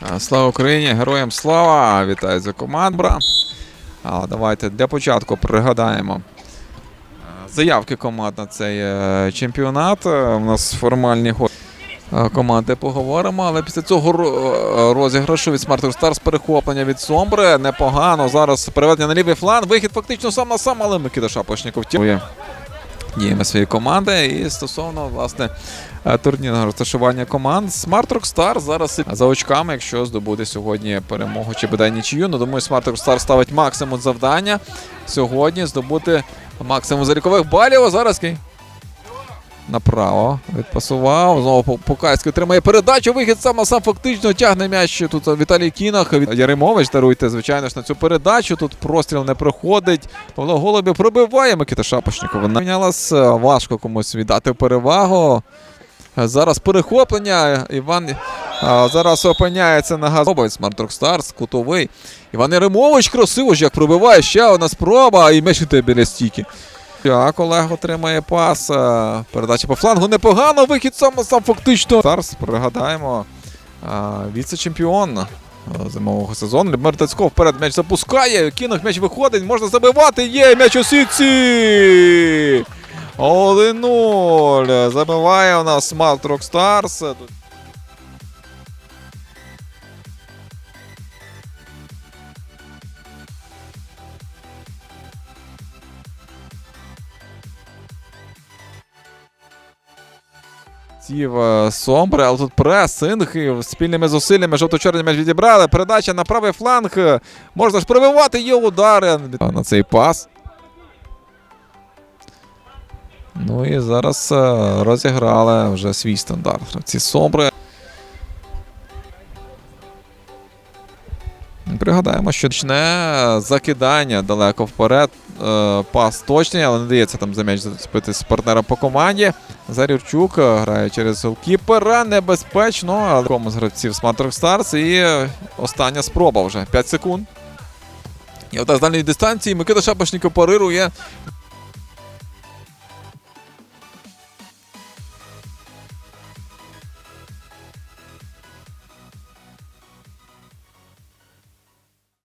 А, Слава Україні! Героям слава! Вітаю за командбра. А давайте для початку пригадаємо е, заявки команд на цей е, чемпіонат. Е, У нас формальні е, команди поговоримо, але після цього е, розіграшу від Smart Stars перехоплення від Сомбри. Непогано. Зараз переведення на лівий фланг. Вихід фактично сам на сам, але Микита Шапошніков втілює діями своєї команди. І стосовно власне е, турнірного розташування команд, Smart Rock Star зараз за очками, якщо здобуде сьогодні перемогу чи бодай нічию. Ну думаю, Smart Rock Star ставить максимум завдання сьогодні здобути максимум залікових балів. А зараз. Направо відпасував. Знову Пу- Пукайський отримає передачу. Вихід сам сам фактично тягне м'яч. Тут Віталій Кінах. Яремович даруйте, звичайно ж, на цю передачу. Тут простріл не проходить. Павло Голубів пробиває Микита Шапошніков. Вона мінялась. е, Важко комусь віддати перевагу. Е, Зараз перехоплення. Іван а, зараз опиняється на газ. Смарт Старс, кутовий. Іван Яремович красиво ж як пробиває. Ще одна спроба. І м'яч іде біля стійки. Так, Олег отримає пас. е, Передача по флангу непогано. Вихід сам сам фактично. Старс, пригадаємо. Віце-чемпіон е, зимового сезону. Любомир Тацьков вперед м'яч запускає. Кінах м'яч виходить, можна забивати. Є м'яч у сітці. 1-0. Забиває у нас Smart Rock Stars. Сів е, Сомбре, але тут пресинг і спільними зусиллями жовто-чорний м'яч відібрали. Передача на правий фланг. Можна ж пробивати, є удари на цей пас. Ну і зараз е, розіграли вже свій стандарт. Ці Сомбри. Пригадаємо, що точне закидання далеко вперед. Е, Пас точний, але не дається там за м'яч зацепити з партнером по команді. Зарівчук е, грає через голкіпера. Небезпечно, але кому з гравців Smart Старс. І остання спроба вже. 5 секунд. І отак з дальньої дистанції Микита Шапошніков парирує